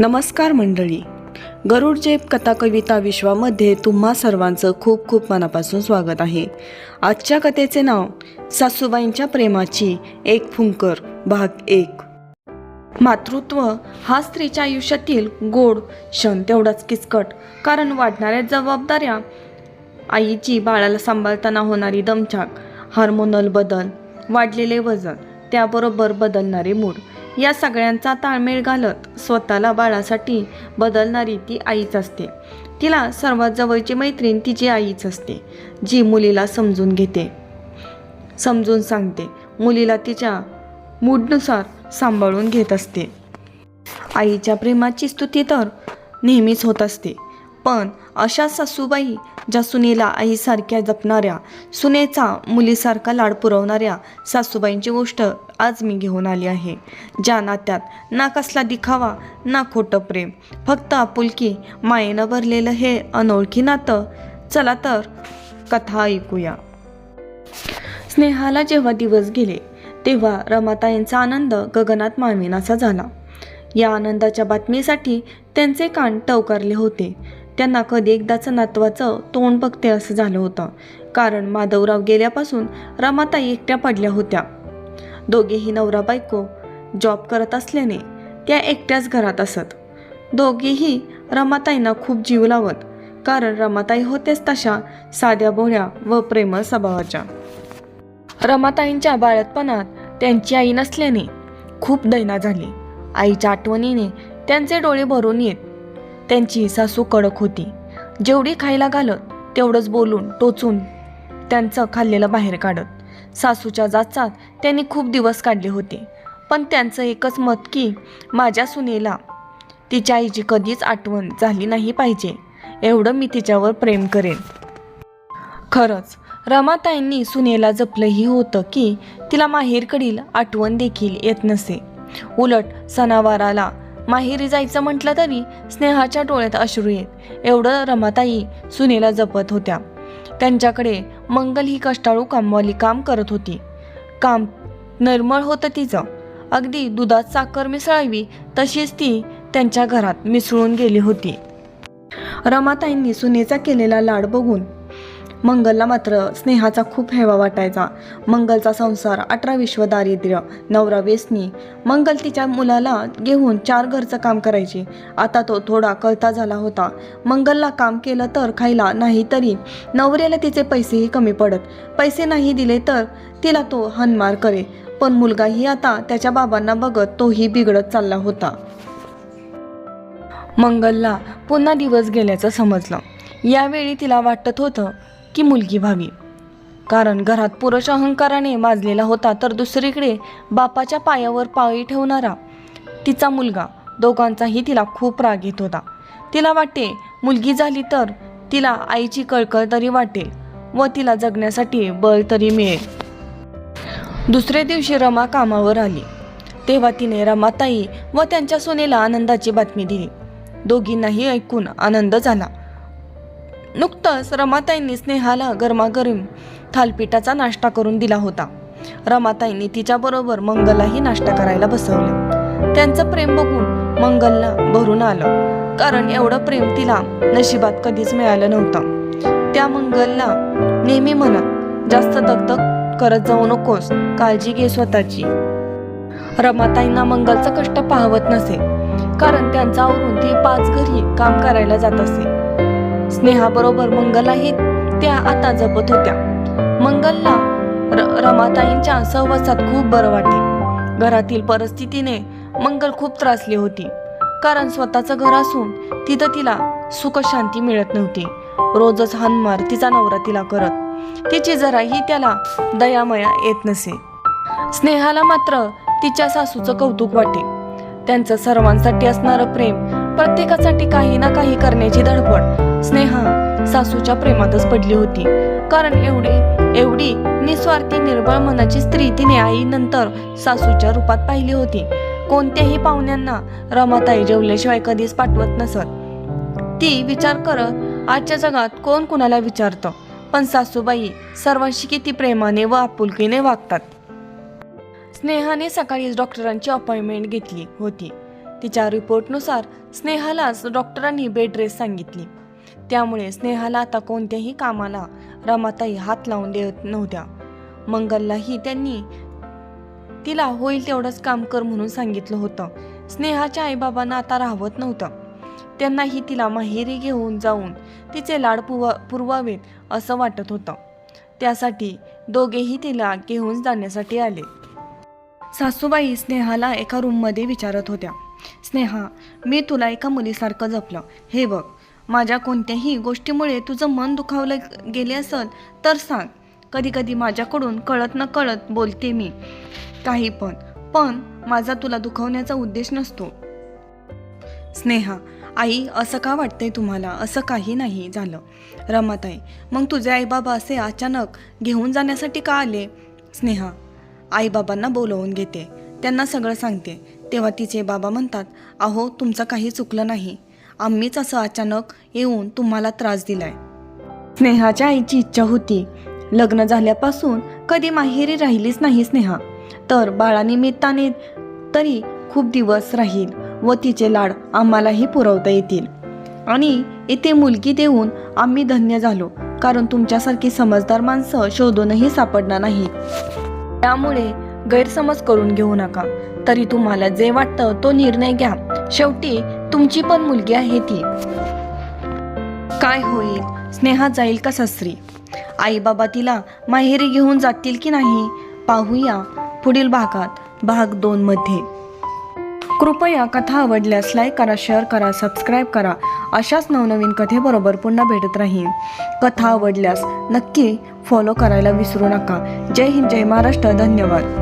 नमस्कार मंडळी. गरुड जेप कथा कविता विश्वामध्ये तुम्हा सर्वांचं खूप खूप मनापासून स्वागत आहे. आजच्या कथेचे नाव सासूबाईंच्या प्रेमाची एक फुंकर भाग एक. मातृत्व हा स्त्रीच्या आयुष्यातील गोड क्षण तेवढाच किचकट कारण वाढणाऱ्या जबाबदाऱ्या आईची बाळाला सांभाळताना होणारी दमछाक हार्मोनल बदल वाढलेले वजन त्याबरोबर बदलणारे मूड या सगळ्यांचा ताळमेळ घालत स्वतःला बाळासाठी बदलणारी ती आईच असते. तिला सर्वात जवळची मैत्रीण तिची आईच असते जी मुलीला समजून घेते. समजून सांगते मुलीला तिच्या मूडनुसार सांभाळून घेत असते. आईच्या प्रेमाची स्तुती तर नेहमीच होत असते पण अशा सासूबाई ज्या सुनेला आईसारख्या जपणाऱ्या सुनेचा मुलीसारखा लाड पुरवणाऱ्या सासूबाईंची गोष्ट आज मी घेऊन आली आहे. ज्या नात्यात ना कसला दिखावा ना खोटं प्रेम फक्त आपुलकी मायेनं भरलेलं हे अनोळखी नातं चला तर कथा ऐकूया. स्नेहाला जेव्हा दिवस गेले तेव्हा रमाताईंचा आनंद गगनात माळविनासा झाला. या आनंदाच्या बातमीसाठी त्यांचे कान टवकारले होते. त्यांना कधी एकदाचं नातवाचं तोंड बघते असं झालं होतं. कारण माधवराव गेल्यापासून रमाताई एकट्या पडल्या होत्या. दोघेही नवरा बायको जॉब करत असल्याने त्या एकट्याच घरात असत. दोघेही रमाताईंना खूप जीव लावत कारण रमाताई होतेच तशा साध्या भोळ्या व प्रेमळ स्वभावाच्या. रमाताईंच्या बाळतपणात त्यांची आई नसल्याने खूप दैना झाली. आईच्या आठवणीने त्यांचे डोळे भरून येत त्यांची सासू कडक होती. जेवढी खायला घालत तेवढंच बोलून टोचून त्यांचं खाल्लेलं बाहेर काढत. सासूच्या जाचात त्यांनी खूप दिवस काढले होते. पण त्यांचं एकच मत की माझ्या सुनेला तिच्या आईची कधीच आठवण झाली नाही पाहिजे. एवढं मी तिच्यावर प्रेम करेन. खरंच रमाताईंनी सुनेला जपलंही होतं की तिला माहेरकडील आठवण देखील येत नसे. उलट सणावाराला माहेरी जायचं म्हटलं तरी स्नेहाच्या डोळ्यात अश्रू येत. एवढं रमाताई सुनेला जपत होत्या. त्यांच्याकडे मंगल ही कष्टाळू कामवाली काम करत होती. काम निर्मळ होतं तिचं. अगदी दुधात साखर मिसळावी तशीच ती त्यांच्या घरात मिसळून गेली होती. रमाताईंनी सुनेचा केलेला लाड बघून मंगलला मात्र स्नेहाचा खूप हेवा वाटायचा. मंगलचा संसार अठरा विश्व दारिद्र्य नवरा व्यसनी. मंगल तिच्या मुलाला घेऊन चार घरचं काम करायची. आता तो थोडा कळता झाला होता. मंगलला काम केलं तर खायला नाही तरी नवऱ्याला तिचे पैसेही कमी पडत. पैसे नाही दिले तर तिला तो हनमार करे. पण मुलगाही आता त्याच्या बाबांना बघत तोही बिघडत चालला होता. मंगलला पुन्हा दिवस गेल्याचं समजलं. यावेळी तिला वाटत होतं की मुलगी व्हावी. कारण घरात पुरुष अहंकाराने माजलेला होता तर दुसरीकडे बापाच्या पायावर पाळी ठेवणारा तिचा मुलगा दोघांचाही तिला खूप राग येत होता. तिला वाटे मुलगी झाली तर तिला आईची कळकळ तरी वाटेल व तिला जगण्यासाठी बळ तरी मिळेल. दुसऱ्या दिवशी रमा कामावर आली. तेव्हा तिने रमाताई व त्यांच्या सुनेला आनंदाची बातमी दिली. दोघींनाही ऐकून आनंद झाला. नुकतंच रमाताईंनी स्नेहाला गरमागरम थालपिठाचा नाश्ता करून दिला होता. रमाताईंनी तिच्याबरोबर मंगलाही नाश्ता करायला बसवले. त्यांचं प्रेम बघून मंगलला भरून आलं. कारण एवढं प्रेम तिला नशिबात कधीच मिळालं नव्हतं. त्या मंगलला नेहमी म्हणत जास्त दगदग करत जाऊ नकोस काळजी घे स्वतःची. रमाताईंना मंगलचं कष्ट पाहवत नसे कारण त्यांचा आवरून ती पाच घरी काम करायला जात असे. स्नेहाबरोबर मंगलाही त्या आता जपत होत्या. मंगलला र रमाताईंच्या सहवासात खूप बरं वाटे घरातील परिस्थितीने मंगल खूप त्रासली होती. कारण स्वतःचं घर असून तिथं तिला सुखशांती मिळत नव्हती. रोजच हनमार तिचा नवरा तिला करत. तिची जराही त्याला दयामया येत नसे. स्नेहाला मात्र तिच्या सासूचं कौतुक वाटे. त्यांचं सर्वांसाठी असणारं प्रेम प्रत्येकासाठी काही ना काही करण्याची धडपड स्नेहा सासूच्या प्रेमातच पडली होती. कारण एवढी एवढी निस्वार्थी निर्बळ मनाची स्त्री तिने आईनंतर सासूच्या रूपात पाहिली होती. कोणत्याही पाहुण्यांना रमाताई जेवल्याशिवाय कधीच पाठवत नसत. ती विचार करत आजच्या जगात कोण कुणाला विचारतं? पण सासूबाई सर्वांशी किती प्रेमाने व आपुलकीने वागतात. स्नेहाने सकाळीच डॉक्टरांची अपॉइंटमेंट घेतली होती. तिच्या रिपोर्टनुसार स्नेहालाच डॉक्टरांनी बेड रेस्ट सांगितली. त्यामुळे स्नेहाला आता कोणत्याही कामाला रमाताई हात लावून देत नव्हत्या. मंगललाही त्यांनी तिला होईल तेवढंच काम कर म्हणून सांगितलं होतं. स्नेहाच्या आईबाबांना आता राहवत नव्हतं. त्यांनाही तिला माहेरी घेऊन जाऊन तिचे लाड पुवा पुरवावेत असं वाटत होतं. त्यासाठी दोघेही तिला घेऊन जाण्यासाठी आले. सासूबाई स्नेहाला एका रूममध्ये विचारत होत्या. स्नेहा मी तुला एका मुलीसारखं जपलं. हे बघ माझ्या कोणत्याही गोष्टीमुळे तुझं मन दुखावलं गेले असेल तर सांग. कधी कधी माझ्याकडून कळत न कळत बोलते मी. काही पण. पण माझा तुला दुखवण्याचा उद्देश नसतो. स्नेहा आई असं का वाटतंय तुम्हाला? असं काही नाही झालं. रमाताई मग तुझे आईबाबा असे अचानक घेऊन जाण्यासाठी का आले? स्नेहा आईबाबांना बोलवून घेते. त्यांना सगळं सांगते. तेव्हा तिचे बाबा म्हणतात अहो तुमचं काही चुकलं नाही. आम्हीच असं अचानक येऊन तुम्हाला त्रास दिलाय. स्नेहाच्या आईची इच्छा होती. लग्न झाल्यापासून कधी माहेरी राहिलीच नाही स्नेहा. तर बाळानिमित्ताने तरी खूप दिवस राहील व तिचे लाड आम्हालाही पुरवता येतील. आणि इथे मुलगी देऊन आम्ही धन्य झालो कारण तुमच्यासारखी समजदार माणसं शोधूनही सापडणार नाही. त्यामुळे गैरसमज करून घेऊ नका. तरी तुम्हाला जे वाटतं तो निर्णय घ्या. शेवटी तुमची पण मुलगी आहे ती. काय होईल? स्नेहा जाईल का सासरी? आई बाबा तिला माहेरी घेऊन जातील की नाही? पाहूया पुढील भागात भाग दोन मध्ये. कृपया कथा आवडल्यास लाईक करा शेअर करा सबस्क्राईब करा. अशाच नवनवीन कथेबरोबर पुन्हा भेटत राहीन. कथा आवडल्यास नक्की फॉलो करायला विसरू नका. जय हिंद जय महाराष्ट्र. धन्यवाद.